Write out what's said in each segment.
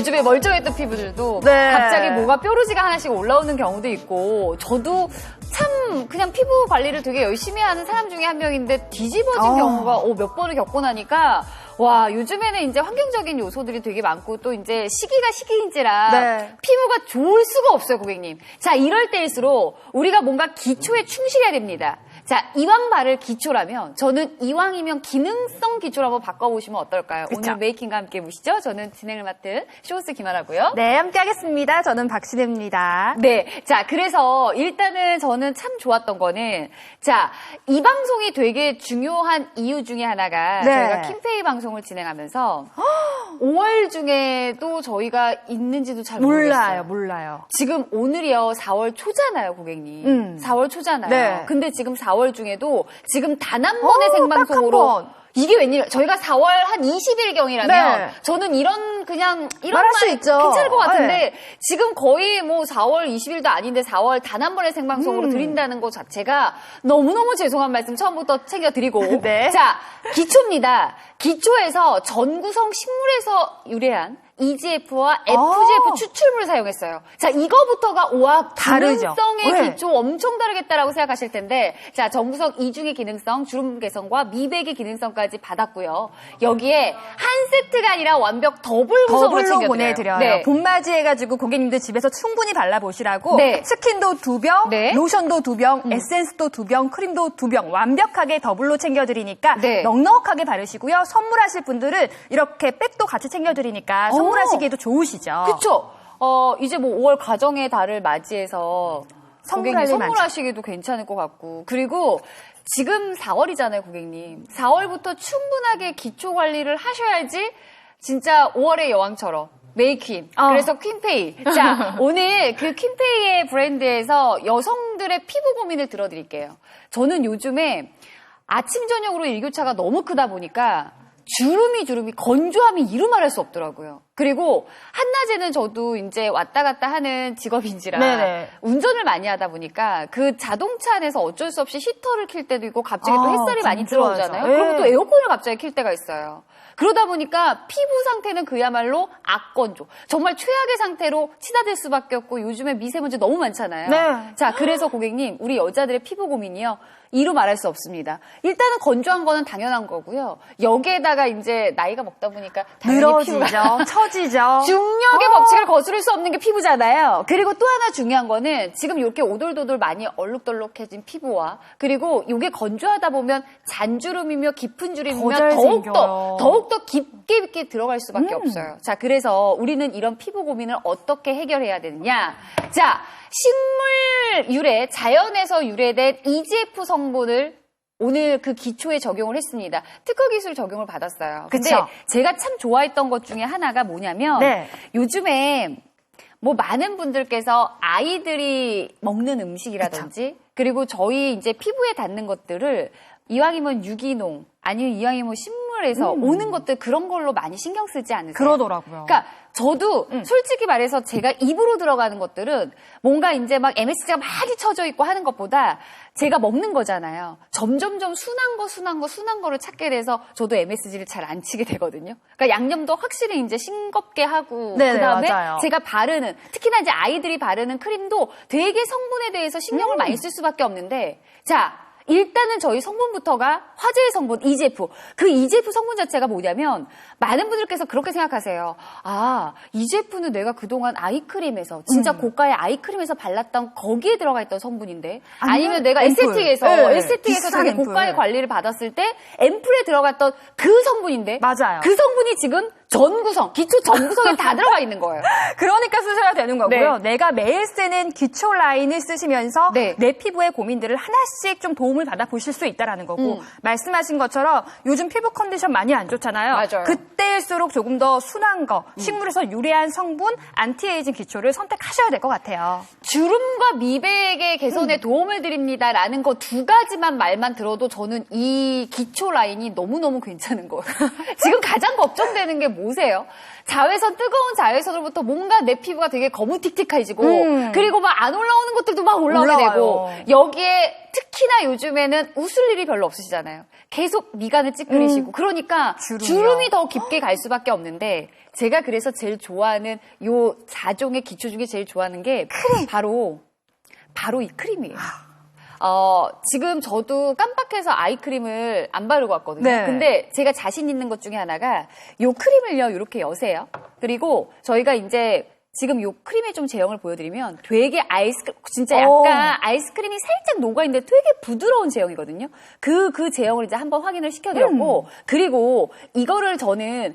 요즘에 멀쩡했던 피부들도 네. 갑자기 뭐가 뾰루지가 하나씩 올라오는 경우도 있고 저도 참 그냥 피부 관리를 되게 열심히 하는 사람 중에 한 명인데 뒤집어진 어. 경우가 어, 몇 번을 겪고 나니까 와 요즘에는 이제 환경적인 요소들이 되게 많고 또 이제 시기가 시기인지라 네. 피부가 좋을 수가 없어요 고객님. 자 이럴 때일수록 우리가 뭔가 기초에 충실해야 됩니다. 자 이왕 바를 기초라면 저는 이왕이면 기능성 기초로 한번 바꿔보시면 어떨까요? 그쵸. 오늘 메이킹과 함께 보시죠. 저는 진행을 맡은 쇼스 김하라고요. 네, 함께 하겠습니다. 저는 박신혜입니다. 네. 자, 그래서 일단은 저는 참 좋았던 거는, 자, 이 방송이 되게 중요한 이유 중에 하나가 네. 저희가 킴페이 방송을 진행하면서 5월 중에도 저희가 있는지도 잘 몰라요, 모르겠어요. 몰라요. 지금 오늘이요 4월 초잖아요, 고객님. 음. 4월 초잖아요. 네. 근데 지금 4월 중에도 지금 단 한 번의 어, 생방송으로. 이게 웬일? 저희가 4월 한 20일 경이라면 네. 저는 이런 그냥 이런 말할 말수 있죠. 괜찮을 것 같은데 네. 지금 거의 뭐 4월 20일도 아닌데 4월 단 한 번의 생방송으로 음. 드린다는 것 자체가 너무 너무 죄송한 말씀 처음부터 챙겨 드리고 네. 자 기초입니다. 기초에서 전구성 식물에서 유래한 EGF와 FGF 아. 추출물을 사용했어요. 자, 이거부터가 와 다르죠. 기능성의 네. 기초 엄청 다르겠다라고 생각하실 텐데, 자, 정구성 이중의 기능성, 주름 개선과 미백의 기능성까지 받았고요. 여기에 한 세트가 아니라 완벽 더블 구성으로 더블로. 보내드려요. 네. 봄맞이 해가지고 고객님들 집에서 충분히 발라보시라고 네. 스킨도 두 병, 네. 음. 로션도 두 병, 에센스도 두 병, 크림도 두 병 완벽하게 더블로 챙겨드리니까 네. 넉넉하게 바르시고요. 선물하실 분들은 이렇게 백도 같이 챙겨드리니까 선물 하시기에도 좋으시죠. 그쵸? 어, 이제 뭐 5월 가정의 달을 맞이해서 선물할. 선물하시기도 괜찮을 것 같고. 그리고 지금 4월이잖아요, 고객님. 4월부터 충분하게 기초 관리를 하셔야지 진짜 5월의 여왕처럼. 메이퀸. 어. 그래서 퀸페이. 자, 오늘 그 퀸페이의 브랜드에서 여성들의 피부 고민을 들어드릴게요. 저는 요즘에 아침, 저녁으로 일교차가 너무 크다 보니까 주름이 주름이 건조함이 이루 말할 수 없더라고요. 그리고 한낮에는 저도 이제 왔다 갔다 하는 직업인지라 네네. 운전을 많이 하다 보니까 그 자동차 안에서 어쩔 수 없이 히터를 킬 때도 있고 갑자기 또 아, 햇살이 많이. 들어오잖아요. 예. 그리고 또 에어컨을 갑자기 킬 때가 있어요. 그러다 보니까 피부 상태는 그야말로 악건조. 정말 최악의 상태로 치닫을 수밖에 없고 요즘에 미세먼지 너무 많잖아요. 네. 자, 그래서 고객님, 우리 여자들의 피부 고민이요. 이루 말할 수 없습니다. 일단은 건조한 거는 당연한 거고요. 여기에다가 이제 나이가 먹다 보니까 늘어지죠. 처지죠. 중력의 어. 법칙을 거스를 수 없는 게 피부잖아요. 그리고 또 하나 중요한 거는 지금 이렇게 오돌도돌 많이 얼룩덜룩해진 피부와 그리고 이게 건조하다 보면 잔주름이며 깊은 주름이며 더 더욱더. 더욱더 깊게 깊게 들어갈 수밖에 음. 없어요. 자, 그래서 우리는 이런 피부 고민을 어떻게 해결해야 되느냐? 자, 식물 유래, 자연에서 유래된 EGF 성 분을 오늘 그 기초에 적용을 했습니다. 특허 기술 적용을 받았어요. 근데 그쵸. 제가 참 좋아했던 것 중에 하나가 뭐냐면 네. 요즘에 뭐 많은 분들께서 아이들이 먹는 음식이라든지 그리고 저희 이제 피부에 닿는 것들을 이왕이면 유기농 아니면 이왕이면 식물 에서 음. 오는 것들 그런 걸로 많이 신경 쓰지 않으세요? 그러더라고요. 그러니까 저도 음. 솔직히 말해서 제가 입으로 들어가는 것들은 뭔가 이제 막 MSG가 많이 쳐져 있고 하는 것보다 제가 먹는 거잖아요. 점점점 순한 거, 순한 거, 순한 거를 찾게 돼서 저도 MSG를 잘 안 치게 되거든요. 그러니까 양념도 확실히 이제 싱겁게 하고 네네, 그다음에 맞아요. 제가 바르는 특히나 이제 아이들이 바르는 크림도 되게 성분에 대해서 신경을 음. 많이 쓸 수밖에 없는데 자 일단은 저희 성분부터가 화제의 성분 EGF. 그 EGF 성분 자체가 뭐냐면 많은 분들께서 그렇게 생각하세요. 아, EGF는 내가 그동안 아이크림에서 진짜 고가의 아이크림에서 발랐던 거기에 들어가 있던 성분인데 아니면 아니면 내가 앰플. 에스테틱에서 네, 에스테틱에서 비싼 되게 앰플. 고가의 관리를 받았을 때 앰플에 들어갔던 그 성분인데 맞아요. 그 성분이 지금 전구성, 기초 전구성에 다 들어가 있는 거예요. 그러니까 쓰셔야 되는 거고요. 내가 매일 쓰는 기초 라인을 쓰시면서 네. 내 피부의 고민들을 하나씩 좀 도움을 받아 보실 수 있다라는 거고 음. 말씀하신 것처럼 요즘 피부 컨디션 많이 안 좋잖아요. 맞아요. 음. 그때일수록 조금 더 순한 거, 식물에서 유래한 성분, 안티에이징 기초를 선택하셔야 될 것 같아요. 주름과 미백의 개선에 음. 도움을 드립니다라는 거 두 가지만 말만 들어도 저는 이 기초 라인이 너무너무 괜찮은 거예요. 지금 가장 걱정되는 게 뭐 세요? 자외선, 뜨거운 자외선으로부터 뭔가 내 피부가 되게 거무틱틱해지고 음. 그리고 막 안 올라오는 것들도 막 올라오게 올라와요. 되고 여기에 특히나 요즘에는 웃을 일이 별로 없으시잖아요. 계속 미간을 그러니까 음. 주름이요. 주름이 더 깊게 갈 수밖에 없는데 제가 그래서 제일 좋아하는 요 4종의 기초 중에 제일 좋아하는 게 바로 바로 이 크림이에요. 어, 지금 저도 깜빡해서 아이크림을 안 바르고 왔거든요. 네. 근데 제가 자신 있는 것 중에 하나가 요 크림을요, 이렇게 여세요. 그리고 저희가 이제 지금 요 크림의 좀 제형을 보여드리면 되게 아이스크림, 진짜 오. 약간 아이스크림이 살짝 녹아있는데 되게 부드러운 제형이거든요. 그, 그 제형을 이제 한번 확인을 시켜드렸고, 그리고 이거를 저는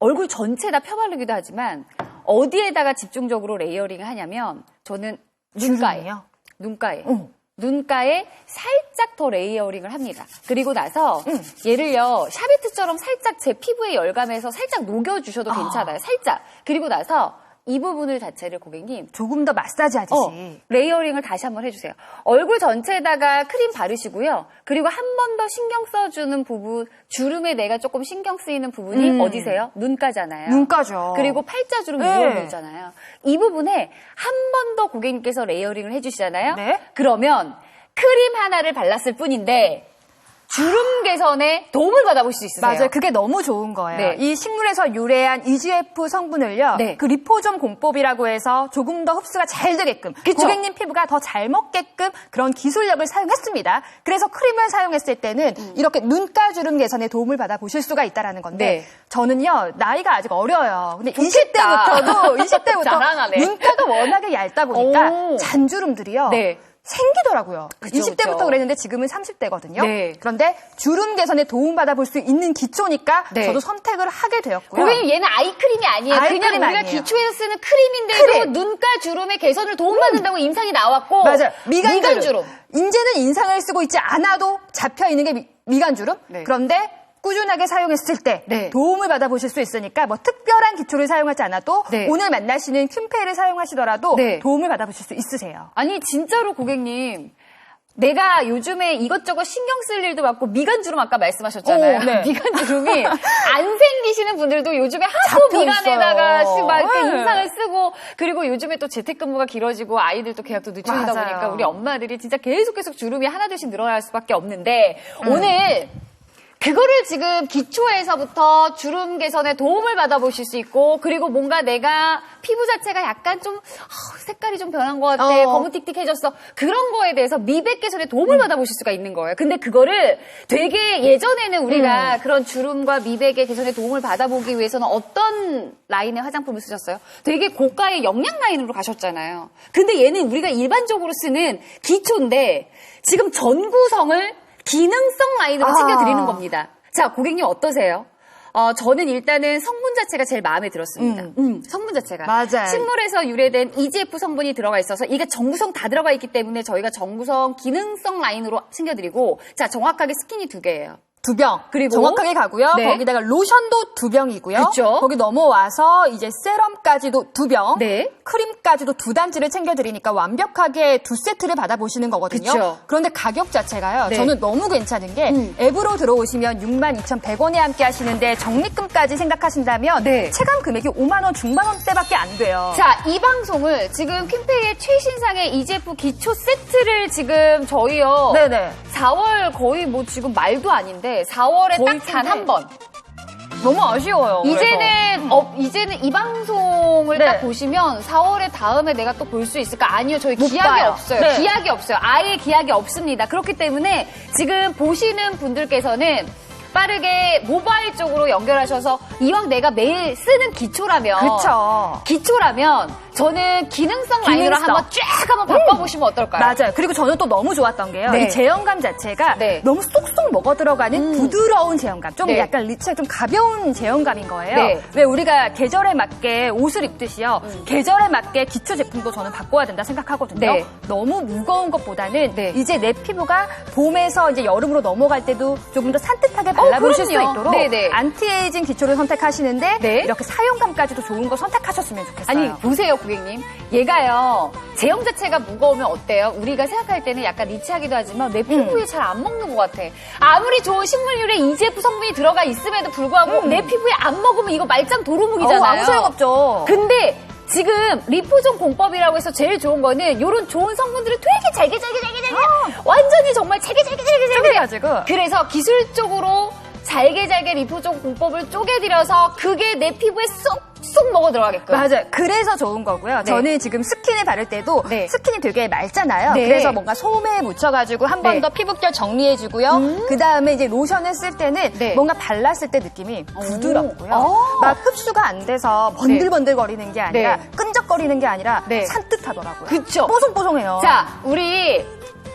얼굴 전체에다 펴바르기도 하지만 어디에다가 집중적으로 레이어링을 하냐면 저는 눈가에 주름이요? 눈가에 어. 눈가에 살짝 더 레이어링을 합니다. 그리고 나서 음. 얘를요 샤베트처럼 살짝 제 피부에 열감해서 살짝 녹여주셔도 아. 괜찮아요. 살짝 그리고 나서 이 부분을 자체를 고객님 조금 더 마사지 하듯이. 어, 레이어링을 다시 한번 해주세요. 얼굴 전체에다가 크림 바르시고요. 그리고 한 번 더 신경 써주는 부분, 주름에 내가 조금 신경 쓰이는 부분이 음. 어디세요? 눈가잖아요. 눈가죠. 그리고 팔자주름 네. 있잖아요. 이 부분에 한 번 더 고객님께서 레이어링을 해주시잖아요. 네. 그러면 크림 하나를 발랐을 뿐인데 주름 개선에 도움을 받아볼 수 있으세요. 맞아요. 그게 너무 좋은 거예요. 네. 이 식물에서 유래한 EGF 성분을요. 네. 그 리포점 공법이라고 해서 조금 더 흡수가 잘 되게끔 그쵸? 고객님 피부가 더 잘 먹게끔 그런 기술력을 사용했습니다. 그래서 크림을 사용했을 때는 이렇게 눈가 주름 개선에 도움을 받아 보실 수가 있다라는 건데 음. 네. 저는요 나이가 아직 어려요. 근데 좋겠다. 20대부터도 20대부터 자랑하네. 눈가가 워낙에 얇다 보니까 오. 잔주름들이요. 네. 생기더라고요. 그쵸, 20대부터 그쵸. 그랬는데 지금은 30대거든요. 네. 그런데 주름 개선에 도움받아 볼 수 있는 기초니까 네. 저도 선택을 하게 되었고요. 고객님 얘는 아이크림이 아니에요. 아이크림 그냥 우리가 아니에요. 기초에서 쓰는 크림인데도 크림. 눈가 주름의 개선을 도움받는다고 임상이 나왔고 맞아요. 미간, 미간 주름. 주름. 이제는 인상을 쓰고 있지 않아도 잡혀 있는 게 미, 간 주름. 네. 그런데 꾸준하게 사용했을 때 네. 도움을 받아 보실 수 있으니까 뭐 특별한 기초를 사용하지 않아도 네. 오늘 만나시는 퀸페이를 사용하시더라도 네. 도움을 받아 보실 수 있으세요. 아니 진짜로 고객님 내가 요즘에 이것저것 신경 쓸 일도 많고 미간 주름 아까 말씀하셨잖아요. 오, 네. 미간 주름이 안 생기시는 분들도 요즘에 하도 미간에다가. 막 이렇게 네. 인상을 쓰고 그리고 요즘에 또 재택근무가 길어지고 아이들도 계약도 늦춰지다. 보니까 우리 엄마들이 진짜 계속 계속 주름이 하나둘씩 늘어날 수밖에 없는데 음. 오늘 그거를 지금 기초에서부터 주름 개선에 도움을 받아보실 수 있고 그리고 뭔가 내가 피부 자체가 약간 좀 아, 색깔이 좀 변한 것 같아 어. 거무틱틱해졌어 그런 거에 대해서 미백 개선에 도움을 받아보실 수가 있는 거예요 근데 그거를 되게 예전에는 음. 우리가 그런 주름과 미백의 개선에 도움을 받아보기 위해서는 어떤 라인의 화장품을 쓰셨어요? 되게 고가의 영양 라인으로 가셨잖아요 근데 얘는 우리가 일반적으로 쓰는 기초인데 지금 전구성을 기능성 라인으로 아. 챙겨드리는 겁니다. 자, 고객님 어떠세요? 어, 저는 일단은 성분 자체가 제일 마음에 들었습니다. 음. 음, 성분 자체가. 맞아요. 식물에서 유래된 EGF 성분이 들어가 있어서 이게 정구성 다 들어가 있기 때문에 저희가 정구성 기능성 라인으로 챙겨드리고 자, 정확하게 스킨이 두 개예요. 두 병. 그리고? 정확하게 가고요. 네. 거기다가 로션도 두 병이고요. 그쵸? 거기 넘어와서 이제 세럼까지도 두 병. 네. 크림까지도 두 단지를 챙겨 드리니까 완벽하게 두 세트를 받아 보시는 거거든요. 그쵸. 그런데 가격 자체가요. 네. 저는 너무 괜찮은 게 음. 앱으로 들어오시면 62,100원에 함께 하시는데 적립금까지 생각하신다면 네. 체감 금액이 5만 원 중반 원대밖에 안 돼요. 자, 이 방송을 지금 퀸페이의 최신상의 EGF 기초 세트를 지금 저희요. 네네. 4월 거의 뭐 지금 말도 아닌데 4월에 거의 딱 단. 한 번. 너무 아쉬워요. 이제는 어, 이제는 이 방송을 네. 딱 보시면 4월에 다음에 내가 또 볼 수 있을까? 아니요, 저희 못 기약이 봐요. 없어요. 네. 기약이 없어요. 아예 기약이 없습니다. 그렇기 때문에 지금 보시는 분들께서는 빠르게 모바일 쪽으로 연결하셔서 이왕 내가 매일 쓰는 기초라면 그쵸. 기초라면 저는 기능성 라인으로 기능성. 한번 쫙 한번 바꿔보시면 어떨까요? 맞아요. 그리고 저는 또 너무 좋았던 게요. 네. 이 제형감 자체가 네. 너무 쏙쏙 먹어 들어가는 부드러운 제형감. 좀 네. 약간 리치가 좀 가벼운 제형감인 거예요. 네. 왜 우리가 계절에 맞게 옷을 입듯이요. 계절에 맞게 기초 제품도 저는 바꿔야 된다 생각하거든요. 네. 너무 무거운 것보다는 네. 이제 내 피부가 봄에서 이제 여름으로 넘어갈 때도 조금 더 산뜻하게 발라보실 수 그럼요. 있도록 네네. 안티에이징 기초를 선택하시는데 네. 이렇게 사용감까지도 좋은 거 선택하셨으면 좋겠어요. 아니 보세요 고객님 얘가요 제형 자체가 무거우면 어때요? 우리가 생각할 때는 약간 리치하기도 하지만 내 피부에 음. 잘안 먹는 것 같아 아무리 좋은 식물유래 EGF 성분이 들어가 있음에도 불구하고 내 피부에 안 먹으면 이거 말짱 도루묵이잖아요 음. 아무 소용 없죠. 근데 지금 리포존 공법이라고 해서 제일 좋은 거는 이런 좋은 성분들을 되게 잘게 잘게 잘게 잘게 어. 완전히 정말 잘게 잘게 잘게 잘게 쪼개가지고. 그래서 기술적으로 잘게 잘게 리포존 공법을 쪼개드려서 그게 내 피부에 쏙 쏙 먹어 들어가게끔. 맞아요. 그래서 좋은 거고요. 네. 저는 지금 스킨에 바를 때도 네. 스킨이 되게 맑잖아요. 네. 그래서 뭔가 솜에 묻혀가지고 한번 네. 더 피부결 정리해주고요. 그 다음에 이제 로션을 쓸 때는 네. 뭔가 발랐을 때 느낌이 부드럽고요. 오. 막 흡수가 안 돼서 번들번들 거리는 게 아니라 네. 끈적거리는 게 아니라 네. 산뜻하더라고요. 그쵸. 뽀송뽀송해요. 자, 우리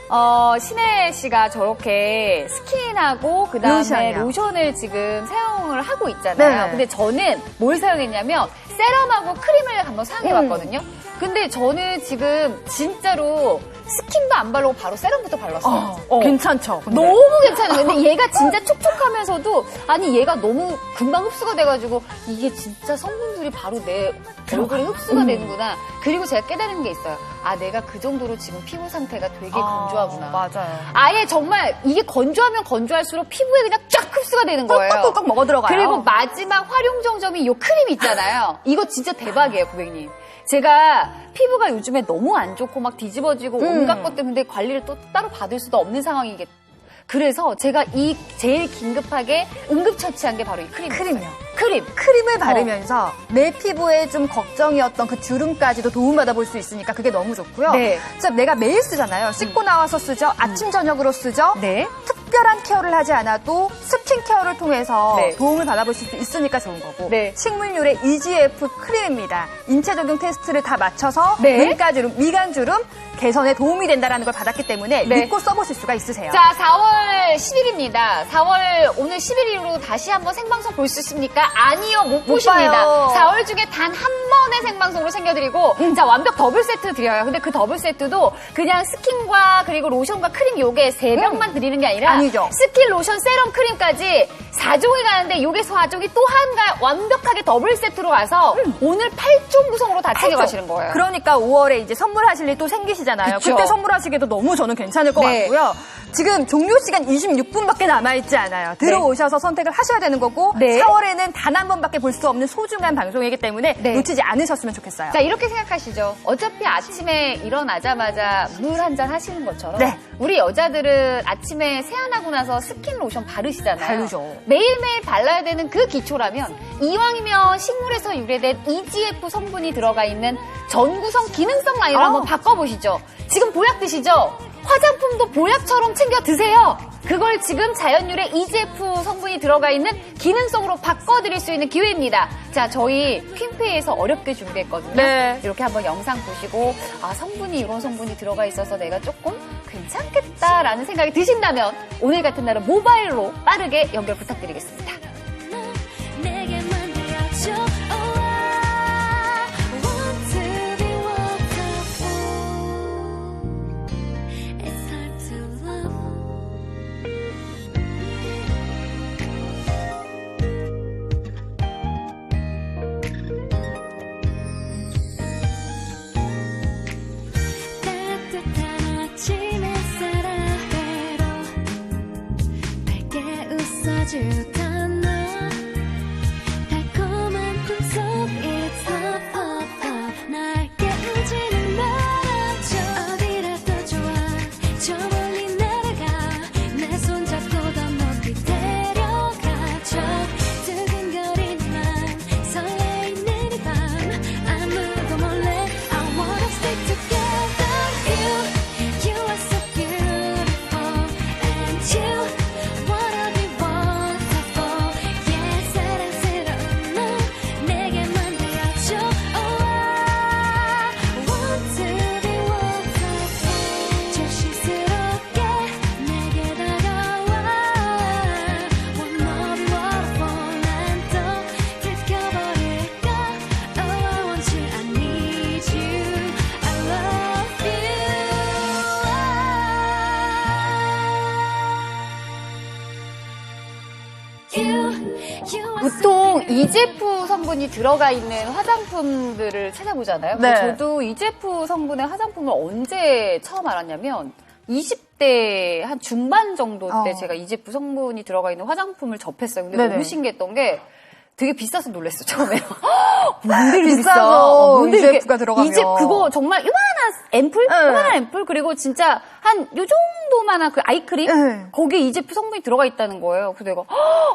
어, 신혜 씨가 저렇게 스킨하고 그다음에 로션이요. 로션을 지금 사용을 하고 있잖아요. 네. 근데 저는 뭘 사용했냐면 세럼하고 크림을 한번 사용해 음. 봤거든요. 근데 저는 지금 진짜로 스킨도 안 바르고 바로 세럼부터 발랐어요. 어. 괜찮죠? 근데? 너무 괜찮아요. 근데 얘가 진짜 촉촉하면서도 아니 얘가 너무 금방 흡수가 돼가지고 이게 진짜 성분들이 바로 내 얼굴에 흡수가 되는구나. 그리고 제가 깨달은 게 있어요. 아 내가 그 정도로 지금 피부 상태가 되게 건조하구나. 아, 맞아요. 아예 정말 이게 건조하면 건조할수록 피부에 그냥 쫙 흡수가 되는 거예요. 꿀꺽꿀꺽 먹어 들어가요. 그리고 마지막 활용 정점이 이 크림 있잖아요. 이거 진짜 대박이에요, 고객님. 제가 피부가 요즘에 너무 안 좋고 막 뒤집어지고 음. 온갖 것 때문에 관리를 또 따로 받을 수도 없는 상황이겠. 그래서 제가 이 제일 긴급하게 응급처치한 게 바로 이 크림이에요. 크림이요. 크림. 크림을 바르면서 내 피부에 좀 걱정이었던 그 주름까지도 도움받아 볼 수 있으니까 그게 너무 좋고요. 네. 진짜 내가 매일 쓰잖아요. 씻고 나와서 쓰죠. 아침 저녁으로 쓰죠. 네. 특별한 케어를 하지 않아도 스킨 케어를 통해서 네. 도움을 받아볼 수 있으니까 좋은 거고 네. 식물유래 EGF 크림입니다. 인체 적용 테스트를 다 맞춰서 네. 눈가주름, 미간주름 개선에 도움이 된다는 걸 받았기 때문에 네. 믿고 써보실 수가 있으세요. 자, 4월 10일입니다. 4월 오늘 10일 이후로 다시 한번 생방송 볼 수 있습니까? 아니요, 못, 보십니다. 봐요. 4월 중에 단 한 번의 생방송으로 챙겨드리고, 음. 자, 완벽 더블 세트 드려요. 근데 그 더블 세트도 그냥 스킨과 그리고 로션과 크림 요게 세 병만 드리는 게 아니라, 음. 아니죠. 스킨, 로션, 세럼, 크림까지 4종이 가는데 요게 4종이 또한 완벽하게 더블 세트로 가서 오늘 8종 구성으로 다 챙겨가시는 거예요. 음. 그러니까 5월에 이제 선물하실 일 또 생기시 잖아요. 그쵸. 그때 선물하시기도 너무 저는 괜찮을 것 네. 같고요. 지금 종료 시간 26분밖에 남아있지 않아요. 들어오셔서 선택을 하셔야 되는 거고 네. 4월에는 단 한 번밖에 볼 수 없는 소중한 방송이기 때문에 네. 놓치지 않으셨으면 좋겠어요. 자, 이렇게 생각하시죠. 어차피 아침에 일어나자마자 물 한 잔 하시는 것처럼 네. 우리 여자들은 아침에 세안하고 나서 스킨 로션 바르시잖아요. 바르죠. 매일매일 발라야 되는 그 기초라면 이왕이면 식물에서 유래된 EGF 성분이 들어가 있는 전구성 기능성 라인을 아. 한번 바꿔보시죠. 지금 보약 드시죠? 화장품도 보약처럼 챙겨 드세요. 그걸 지금 자연유래 EGF 성분이 들어가 있는 기능성으로 바꿔드릴 수 있는 기회입니다. 자, 저희 퀸페이에서 어렵게 준비했거든요. 네. 이렇게 한번 영상 보시고 아 성분이 이런 성분이 들어가 있어서 내가 조금 괜찮겠다라는 생각이 드신다면 오늘 같은 날은 모바일로 빠르게 연결 부탁드리겠습니다. 웃어 성분이 들어가 있는 화장품들을 찾아보잖아요. 네. 저도 EGF 성분의 화장품을 언제 처음 알았냐면 20대 한 중반 정도 때 어. 제가 EGF 성분이 들어가 있는 화장품을 접했어요. 근데 네네. 너무 신기했던 게 되게 비싸서 놀랐어 처음에. 뭔데 이렇게 비싸? 비싸죠. 어, 뭔데 이렇게- EGF 가 들어가면. EGF 그거 정말 요만한 앰플? 네. 요만한 앰플 그리고 진짜 한 요 정도만한 그 아이크림 네. 거기에 EGF 성분이 들어가 있다는 거예요. 그래서 내가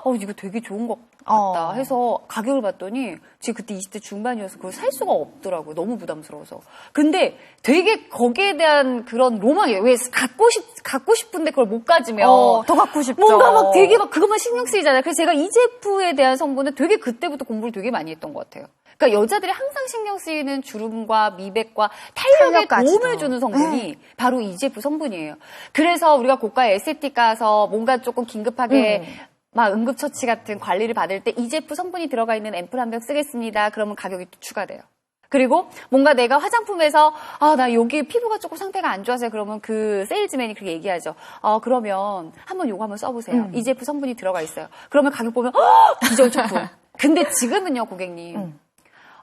어 이거 되게 좋은 것 같다 어. 해서 가격을 봤더니 지금 그때 20대 중반이어서 그걸 살 수가 없더라고요. 너무 부담스러워서. 근데 되게 거기에 대한 그런 로망이에요. 왜 갖고 싶 갖고 싶은데 그걸 못 가지면 어, 더 갖고 싶죠. 뭔가 막 되게 막 그것만 신경 쓰이잖아요. 그래서 제가 EGF에 대한 성분은 되게 그때부터 공부를 되게 많이 했던 것 같아요. 그러니까 여자들이 항상 신경 쓰이는 주름과 미백과 탄력에 탄력까지도. 도움을 주는 성분이 바로 EGF 성분이에요. 그래서 우리가 고가의 에스테틱 가서 뭔가 조금 긴급하게 음. 막 응급처치 같은 관리를 받을 때 EGF 성분이 들어가 있는 앰플 한 병 쓰겠습니다. 그러면 가격이 또 추가돼요. 그리고 뭔가 내가 화장품에서 아 나 여기 피부가 조금 상태가 안 좋아서 그러면 그 세일즈맨이 그렇게 얘기하죠. 어 그러면 한번 요거 한번 써보세요. 음. EGF 성분이 들어가 있어요. 그러면 가격 보면 어, 기절초품. 근데 지금은요 고객님. 음.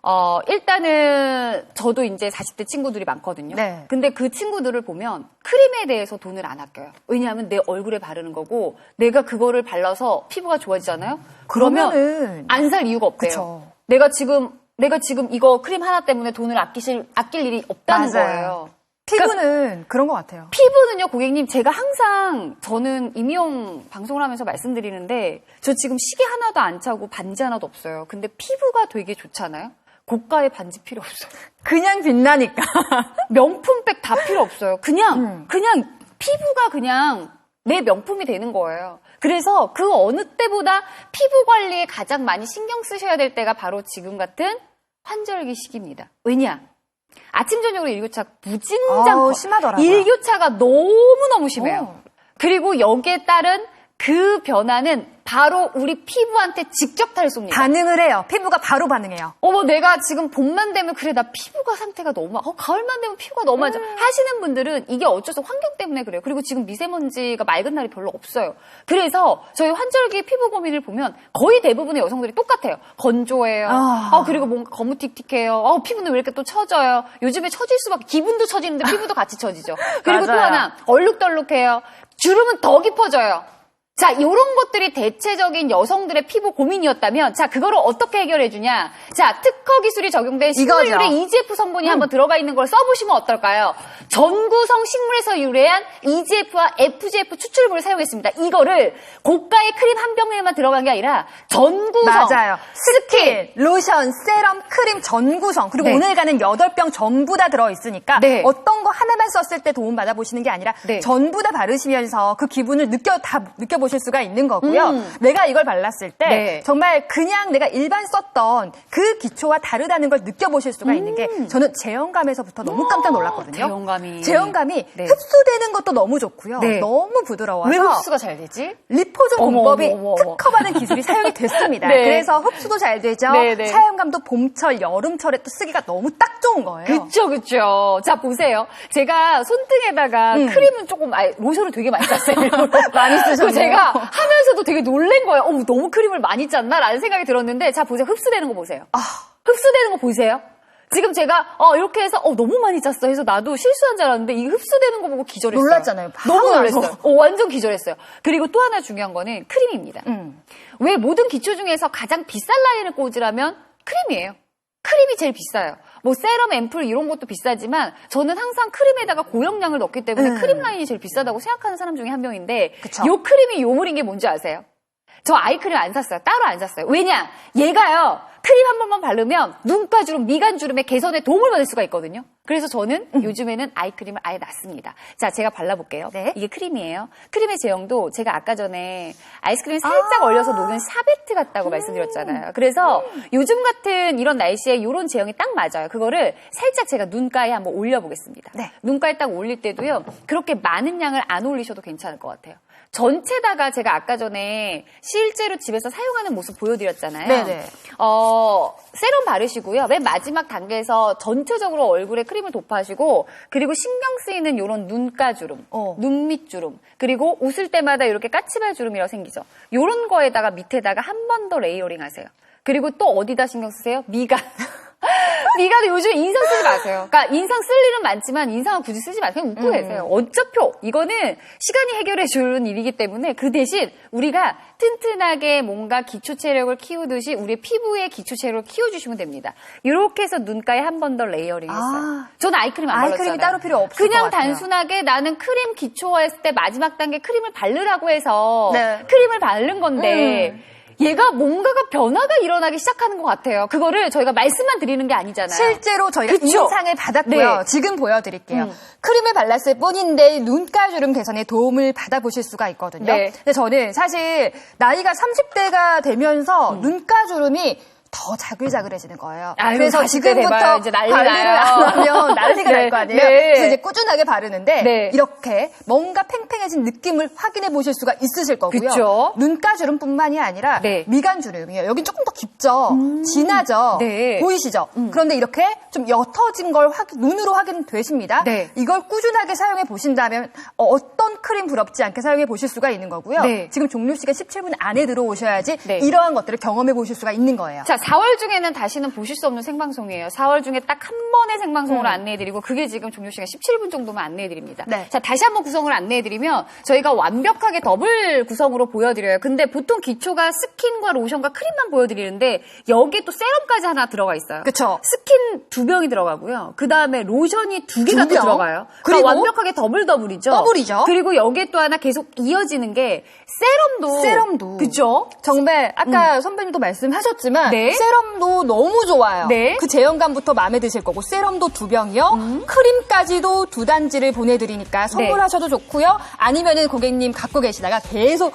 어 일단은 저도 이제 40대 친구들이 많거든요. 네. 근데 그 친구들을 보면 크림에 대해서 돈을 안 아껴요. 왜냐하면 내 얼굴에 바르는 거고 내가 그거를 발라서 피부가 좋아지잖아요. 그러면 그러면은 안살 이유가 없대요. 그쵸. 내가 지금 내가 지금 이거 크림 하나 때문에 돈을 아끼실 아낄 일이 없다는 맞아요. 거예요. 피부는 그런 것 같아요. 피부는요, 고객님, 제가 항상 저는 임용 방송을 하면서 말씀드리는데 저 지금 시계 하나도 안 차고 반지 하나도 없어요. 근데 피부가 되게 좋잖아요. 고가의 반지 필요 없어요. 그냥 빛나니까. 명품백 다 필요 없어요. 그냥 음. 그냥 피부가 그냥 내 명품이 되는 거예요. 그래서 그 어느 때보다 피부 관리에 가장 많이 신경 쓰셔야 될 때가 바로 지금 같은 환절기 시기입니다. 왜냐? 아침 저녁으로 일교차 무진장. 심하더라고요. 일교차가 너무 너무 심해요. 어. 그리고 여기에 따른 그 변화는 바로 우리 피부한테 직접 탈 쏩니다. 반응을 해요. 피부가 바로 반응해요. 어머 내가 지금 봄만 되면 그래 나 피부가 상태가 너무 안- 어 가을만 되면 피부가 너무 안 좋아. 하시는 분들은 이게 어쩔 수 환경 때문에 그래요. 그리고 지금 미세먼지가 맑은 날이 별로 없어요. 그래서 저희 환절기 피부 고민을 보면 거의 대부분의 여성들이 똑같아요. 건조해요. 아. 아, 그리고 뭔가 거무틱틱해요. 어 피부는 왜 이렇게 또 처져요? 요즘에 처질 수밖에 기분도 처지는데 피부도 같이 처지죠. 그리고 또. 하나 얼룩덜룩해요. 주름은 더 깊어져요 자, 이런 것들이 대체적인 여성들의 피부 고민이었다면, 자, 그거를 어떻게 해결해 주냐? 자, 특허 기술이 적용된. 식물유래 EGF 성분이 한번 들어가 있는 걸 써보시면 어떨까요? 전구성 식물에서 유래한 EGF와 FGF 추출물을 사용했습니다. 이거를 고가의 크림 한 병에만 들어간 게 아니라 전구성. 맞아요. 스킨, 로션, 세럼, 크림 전구성 그리고 네. 오늘 가는 8병 전부 다 들어 있으니까 네. 어떤 거 하나만 썼을 때 도움 받아 보시는 게 아니라 네. 전부 다 바르시면서 그 기분을 느껴 다 느껴 보실 수가 있는 거고요. 음. 내가 이걸 발랐을 때 네. 정말 그냥 내가 일반 썼던 그 기초와 다르다는 걸 느껴보실 수가 있는 게 저는 제형감에서부터 너무 깜짝 놀랐거든요. 음. 제형감이. 제형감이 네. 흡수되는 것도 너무 좋고요. 네. 너무 부드러워서 왜 흡수가 잘 되지? 어머, 공법이. 특허받은 기술이 사용이 됐습니다. 네. 그래서 흡수도 잘 되죠. 네, 네. 사용감도 봄철, 여름철에 또 쓰기가 너무 딱 좋은 거예요. 그쵸, 그쵸. 자, 보세요. 제가 손등에다가 음. 크림은 조금, 아니, 로션을 되게 많이 짰어요. 많이 쓰셨네요. 그래서 제가 하면서도 되게 놀란 거예요. 어, 너무 크림을 많이 짰나? 라는 생각이 들었는데, 자, 보세요. 흡수되는 거 보세요. 아. 흡수되는 거 보이세요? 지금 제가 어 이렇게 해서 어 너무 많이 짰어 해서 나도 실수한 줄 알았는데 이 흡수되는 거 보고 기절했어요. 놀랐잖아요. 너무 놀랐어요. 어, 완전 기절했어요. 그리고 또 하나 중요한 거는 크림입니다. 음. 왜 모든 기초 중에서 가장 비싼 라인을 꽂으라면 크림이에요. 크림이 제일 비싸요. 뭐 세럼, 앰플 이런 것도 비싸지만 저는 항상 크림에다가 고영량을 넣기 때문에 음. 크림 라인이 제일 비싸다고 생각하는 사람 중에 한 명인데 그쵸. 요 크림이 요물인 게 뭔지 아세요? 저 아이크림 안 샀어요. 따로 안 샀어요. 왜냐? 얘가요. 크림 한 번만 바르면 눈가 주름, 미간 주름의 개선에 도움을 받을 수가 있거든요. 그래서 저는 요즘에는 아이크림을 아예 놨습니다. 자, 제가 발라볼게요. 네. 이게 크림이에요. 크림의 제형도 제가 아까 전에 아이스크림 살짝 아. 얼려서 녹은 샤베트 같다고 말씀드렸잖아요. 그래서 요즘 같은 이런 날씨에 이런 제형이 딱 맞아요. 그거를 살짝 제가 눈가에 한번 올려보겠습니다. 네. 눈가에 딱 올릴 때도요. 그렇게 많은 양을 안 올리셔도 괜찮을 것 같아요. 전체다가 제가 아까 전에 실제로 집에서 사용하는 모습 보여드렸잖아요. 네네. 어, 세럼 바르시고요. 맨 마지막 단계에서 전체적으로 얼굴에 크림을 도파하시고 그리고 신경 쓰이는 이런 눈가 주름, 어. 눈밑 주름, 그리고 웃을 때마다 이렇게 까치발 주름이라고 생기죠. 이런 거에다가 밑에다가 한 번 더 레이어링 하세요. 그리고 또 어디다 신경 쓰세요? 미간. 미간에 요즘 인상 쓰지 마세요. 그러니까 인상 쓸 일은 많지만 인상은 굳이 쓰지 마세요. 그냥 웃고 음. 계세요. 어차피 이거는 시간이 해결해 주는 일이기 때문에 그 대신 우리가 튼튼하게 뭔가 기초 체력을 키우듯이 우리의 피부의 기초 체력을 키워주시면 됩니다. 이렇게 해서 눈가에 한 번 더 레이어링 했어요. 아. 저는 아이크림 안 아이크림이 발랐잖아요. 따로 필요 없을 그냥. 단순하게 나는 크림 기초화했을 때 마지막 단계 크림을 바르라고 해서 네. 크림을 바른 건데 음. 얘가 뭔가가 변화가 일어나기 시작하는 것 같아요. 그거를 저희가 말씀만 드리는 게 아니잖아요. 실제로 저희가 그쵸? 인상을 받았고요. 네. 지금 보여드릴게요. 음. 크림을 발랐을 뿐인데 눈가 주름 개선에 도움을 받아보실 수가 있거든요. 네. 근데 저는 사실 나이가 30대가 되면서 눈가 주름이 더 자글자글해지는 거예요. 음. 아유, 그래서 40대 돼봐야 지금부터 이제 난리 관리를. 안 하면 난리가 네. 날거 아니에요. 네. 그래서 이제 꾸준하게 바르는데 네. 이렇게 뭔가 팽팽해진 느낌을 확인해 보실 수가 있으실 거고요. 그쵸? 눈가주름뿐만이 아니라 네. 미간주름이에요. 여긴 조금 더 깊죠, 진하죠, 네. 보이시죠? 그런데 이렇게 좀 옅어진 걸 확인- 눈으로 확인되십니다. 네. 이걸 꾸준하게 사용해 보신다면 어, 어떤 크림 부럽지 않게 사용해 보실 수가 있는 거고요. 네. 지금 종료 시간 17분 안에 들어오셔야지 네. 이러한 것들을 경험해 보실 수가 있는 거예요. 자, 4월 중에는 다시는 보실 수 없는 생방송이에요. 4월 중에 딱 한 번의 생방송으로 음. 안내해드리고 그게 지금 종료 시간 17분 정도만 안내해드립니다. 네. 자, 다시 한번 구성을 안내해드리면 저희가 완벽하게 더블 구성으로 보여드려요. 근데 보통 기초가 스킨과 로션과 크림만 보여드리는데 여기에 또 세럼까지 하나 들어가 있어요. 그쵸. 스킨 두 병이 들어가고요. 그 다음에 로션이 두 개가 두또 병? 들어가요. 그리고 그리고 완벽하게 더블 더블이죠. 더블이죠. 그리고 여기에 또 하나 계속 이어지는 게 세럼도 세럼도. 그죠? 정말 아까 선배님도 말씀하셨지만 네. 세럼도 너무 좋아요. 네. 그 제형감부터 마음에 드실 거고 세럼도 두 병이요. 크림까지도 두 단지를 보내드리니까 선물하셔도 좋고요. 아니면은 고객님 갖고 계시다가 계속